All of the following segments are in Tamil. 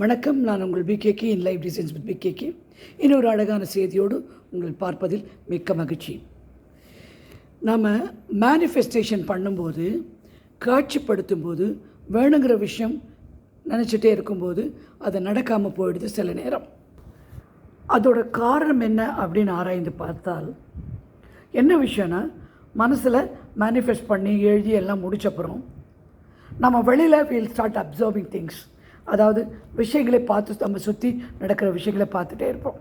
வணக்கம். நான் உங்கள் பிகேகே இன் லைவ் டிசைன்ஸ் வித் பிகேகே இன்னொரு அழகான செய்தியோடு உங்கள் பார்ப்பதில் மிக்க மகிழ்ச்சி. நாம் மேனிஃபெஸ்டேஷன் பண்ணும்போது காட்சிப்படுத்தும் போது வேணுங்கிற விஷயம் நினச்சிட்டே இருக்கும்போது அது நடக்காமல் போயிடுது சில நேரம். அதோட காரணம் என்ன அப்படின்னு ஆராய்ந்து பார்த்தால் என்ன விஷயம்னா மனசில் மேனிஃபெஸ்ட் பண்ணி எழுதி எல்லாம் முடிச்சப்புறம் நம்ம வெளியில் வீல் ஸ்டார்ட் அப்சர்விங் திங்ஸ் அதாவது விஷயங்களை பார்த்து நம்ம சுற்றி நடக்கிற விஷயங்களை பார்த்துட்டே இருப்போம்.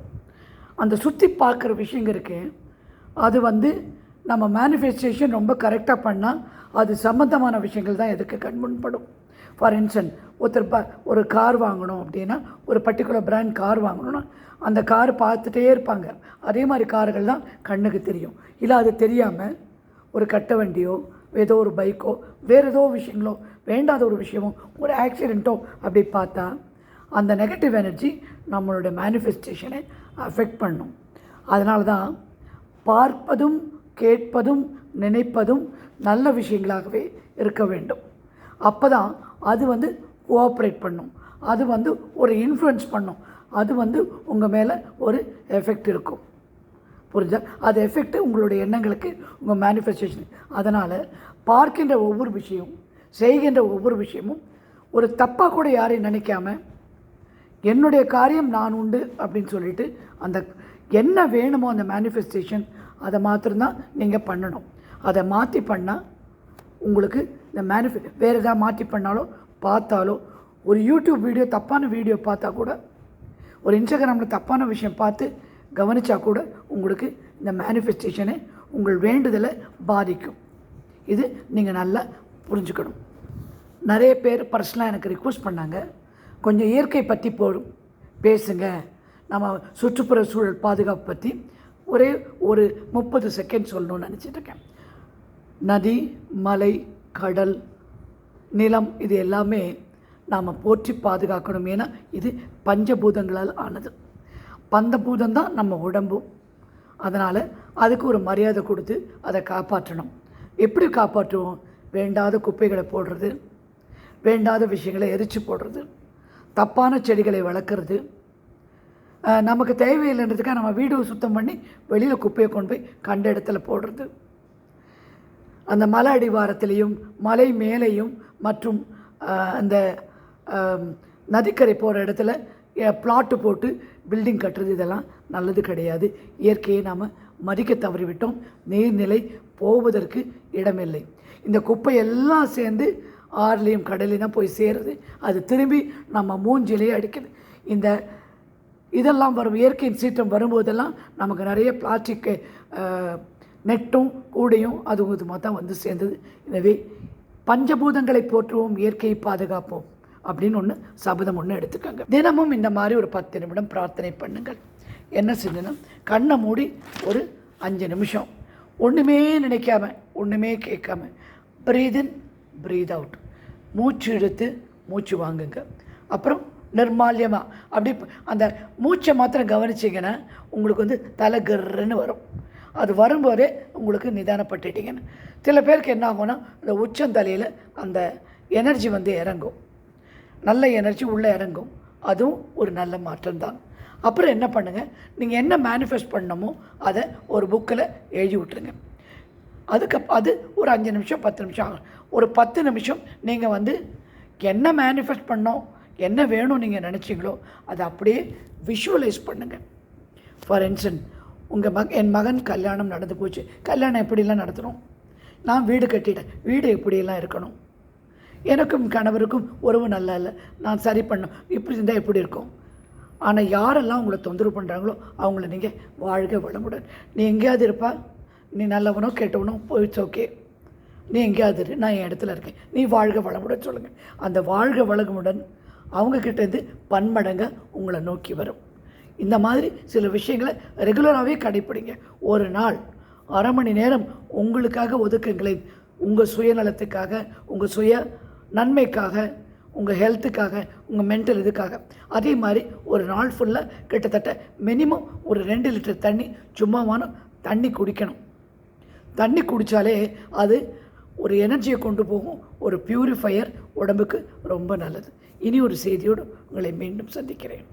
அந்த சுற்றி பார்க்குற விஷயங்க இருக்கு அது வந்து நம்ம மேனிஃபெஸ்டேஷன் ரொம்ப கரெக்டாக பண்ணால் அது சம்மந்தமான விஷயங்கள் தான் எதுக்கு கண்முன்படும். ஃபார் இன்ஸ்டன்ட் ஒருத்தர் ப ஒரு கார் வாங்கணும் அப்படின்னா ஒரு பர்டிகுலர் பிராண்ட் கார் வாங்கணும்னா அந்த கார் பார்த்துட்டே இருப்பாங்க. அதே மாதிரி கார்கள் தான் கண்ணுக்கு தெரியும். இல்லை அது தெரியாமல் ஒரு கட்ட வண்டியோ ஏதோ ஒரு பைக்கோ வேறு ஏதோ விஷயங்களோ வேண்டாத ஒரு விஷயமோ ஒரு ஆக்சிடெண்ட்டோ அப்படி பார்த்தா அந்த நெகட்டிவ் எனர்ஜி நம்மளோட மேனிஃபெஸ்டேஷனை அஃபெக்ட் பண்ணும். அதனால தான் பார்ப்பதும் கேட்பதும் நினைப்பதும் நல்ல விஷயங்களாகவே இருக்க வேண்டும். அப்போ தான் அது வந்து கோஆப்ரேட் பண்ணும். அது வந்து ஒரு இன்ஃப்ளூயன்ஸ் பண்ணும். அது வந்து உங்கள் மேலே ஒரு எஃபெக்ட் இருக்கும். புரிஞ்சா? அது எஃபெக்ட் உங்களுடைய எண்ணங்களுக்கு உங்கள் மேனிஃபெஸ்டேஷன் அதனால் பார்க்கின்ற ஒவ்வொரு விஷயம் செய்கின்ற ஒவ்வொரு விஷயமும் ஒரு தப்பாக கூட யாரையும் நினைக்காம என்னுடைய காரியம் நான் உண்டு அப்படின்னு சொல்லிட்டு அந்த என்ன வேணுமோ அந்த மேனிஃபெஸ்டேஷன் அதை மாத்திரம்தான் நீங்கள் பண்ணணும். அதை மாற்றி பண்ணால் உங்களுக்கு இந்த மேனிஃபெ வேறு எதாவது மாற்றி பண்ணாலோ பார்த்தாலோ ஒரு யூடியூப் வீடியோ தப்பான வீடியோ பார்த்தா கூட ஒரு இன்ஸ்டாகிராமில் தப்பான விஷயம் பார்த்து கவனித்தா கூட உங்களுக்கு இந்த மேனிஃபெஸ்டேஷனை உங்கள் வேண்டுதலை பாதிக்கும். இது நீங்கள் நல்லா புரிஞ்சுக்கணும். நிறைய பேர் பர்சனலாக எனக்கு ரிக்வஸ்ட் பண்ணாங்க. கொஞ்சம் இயற்கை பற்றி போடும். பேசுங்க. நம்ம சுற்றுப்புற சூழல் பாதுகாப்பு பற்றி ஒரே ஒரு முப்பது செகண்ட் சொல்லணும்னு நினச்சிட்ருக்கேன் நதி மலை கடல் நிலம் இது எல்லாமே நாம் போற்றி பாதுகாக்கணும். ஏன்னா இது பஞ்சபூதங்களால் ஆனது. பந்தபூதம் தான் நம்ம உடம்பும் அதனால் அதுக்கு ஒரு மரியாதை கொடுத்து அதை காப்பாற்றணும். எப்படி காப்பாற்றுவோம்? வேண்டாத குப்பைகளை போடுறது வேண்டாத விஷயங்களை எரித்து போடுறது தப்பான செடிகளை வளர்க்குறது. நமக்கு தேவையில்லைன்றதுக்காக நம்ம வீடு சுத்தம் பண்ணி வெளியில் குப்பையை கொண்டு போய் கண்ட இடத்துல போடுறது. அந்த மலை அடிவாரத்திலையும் மலை மேலேயும் மற்றும் அந்த நதிக்கரை போகிற இடத்துல பிளாட்டு போட்டு பில்டிங் கட்டுறது இதெல்லாம் நல்லது கிடையாது. இயற்கையை நாம் மதிக்க தவறிவிட்டோம். நீர்நிலை போவதற்கு இடமில்லை. இந்த குப்பை எல்லாம் சேர்ந்து ஆறுலேயும் கடலையும் தான் போய் சேருது. அது திரும்பி நம்ம மூஞ்சிலேயே அடிக்குது. இந்த இதெல்லாம் வரும் இயற்கையின் சீற்றம் வரும்போதெல்லாம் நமக்கு நிறைய பிளாஸ்டிக் நெட்டும் கூடையும் அது இதுமாக தான் வந்து சேர்ந்தது. எனவே பஞ்சபூதங்களை போற்றுவோம் இயற்கையை பாதுகாப்போம். அப்படின்னு ஒன்று சபதம் ஒன்று எடுத்துக்கோங்க. தினமும் இந்த மாதிரி ஒரு பத்து நிமிடம் பிரார்த்தனை பண்ணுங்கள். என்ன செய்யணும் கண்ணை மூடி ஒரு அஞ்சு நிமிஷம். ஒன்றுமே நினைக்காம ஒன்றுமே கேட்காம ப்ரீத் இன் ப்ரீத் அவுட் மூச்சு இழுத்து மூச்சு வாங்குங்க. அப்புறம் நிர்மால்யமாக அப்படி அந்த மூச்சை மாத்திரம் கவனிச்சிங்கன்னா உங்களுக்கு வந்து தலை கர்ன்னு வரும். அது வரும்போதே உங்களுக்கு நிதானப்பட்டுட்டீங்கன்னு. சில பேருக்கு என்ன ஆகும்னா அந்த உச்சந்தலையில் அந்த எனர்ஜி வந்து இறங்கும். நல்ல எனர்ஜி உள்ளே இறங்கும். அதுவும் ஒரு நல்ல மாற்றம் தான் அப்புறம் என்ன பண்ணுங்கள் நீங்கள் என்ன மேனிஃபெஸ்ட் பண்ணணுமோ அதை ஒரு புக்கில் எழுதி விட்ருங்க அதுக்கு அது ஒரு அஞ்சு நிமிஷம் பத்து நிமிஷம் ஆகும். ஒரு பத்து நிமிஷம் நீங்கள் வந்து என்ன மேனிஃபெஸ்ட் பண்ணோம் என்ன வேணும் நீங்கள் நினச்சிங்களோ அதை அப்படியே விஷுவலைஸ் பண்ணுங்கள் ஃபார் இன்ஸ்டன்ட் உங்கள் மக என் மகன் கல்யாணம் நடந்து போச்சு. கல்யாணம் எப்படிலாம் நடத்தணும்? நான் வீடு கட்டிட்டேன். வீடு எப்படியெல்லாம் இருக்கணும்? எனக்கும் கணவருக்கும் உறவு நல்லா இல்லை. நான் சரி பண்ண இப்படி இருந்தால் எப்படி இருக்கும்? ஆனால் யாரெல்லாம் உங்களை தொந்தரவு பண்ணுறாங்களோ அவங்கள நீங்கள் வாழ்க வளமுடன். நீ எங்கேயாவது இருப்பா? நீ நல்லவனோ கெட்டவனோ போயிட்ஸ் ஓகே. நீ எங்கேயாவது இரு. நான் என் இடத்துல இருக்கேன். நீ வாழ்க வளமுடன் சொல்லுங்கள் அந்த வாழ்க வளமுடன் அவங்கக்கிட்டேருந்து பன்மடங்க உங்களை நோக்கி வரும். இந்த மாதிரி சில விஷயங்களை ரெகுலராகவே கடைப்பிடிங்க. ஒரு நாள் அரை மணி நேரம் உங்களுக்காக ஒதுக்குங்களேன். உங்கள் சுயநலத்துக்காக உங்கள் சுய நன்மைக்காக உங்கள் ஹெல்த்துக்காக உங்கள் மென்டல் இதுக்காக. அதே மாதிரி ஒரு நாள் ஃபுல்லாக கிட்டத்தட்ட மினிமம் ஒரு ரெண்டு லிட்டர் தண்ணி சும்மாவான தண்ணி குடிக்கணும். தண்ணி குடித்தாலே அது ஒரு எனர்ஜியை கொண்டு போகும் ஒரு பியூரிஃபையர் உடம்புக்கு ரொம்ப நல்லது. இனி ஒரு செய்தியோடு உங்களை மீண்டும் சந்திக்கிறேன்.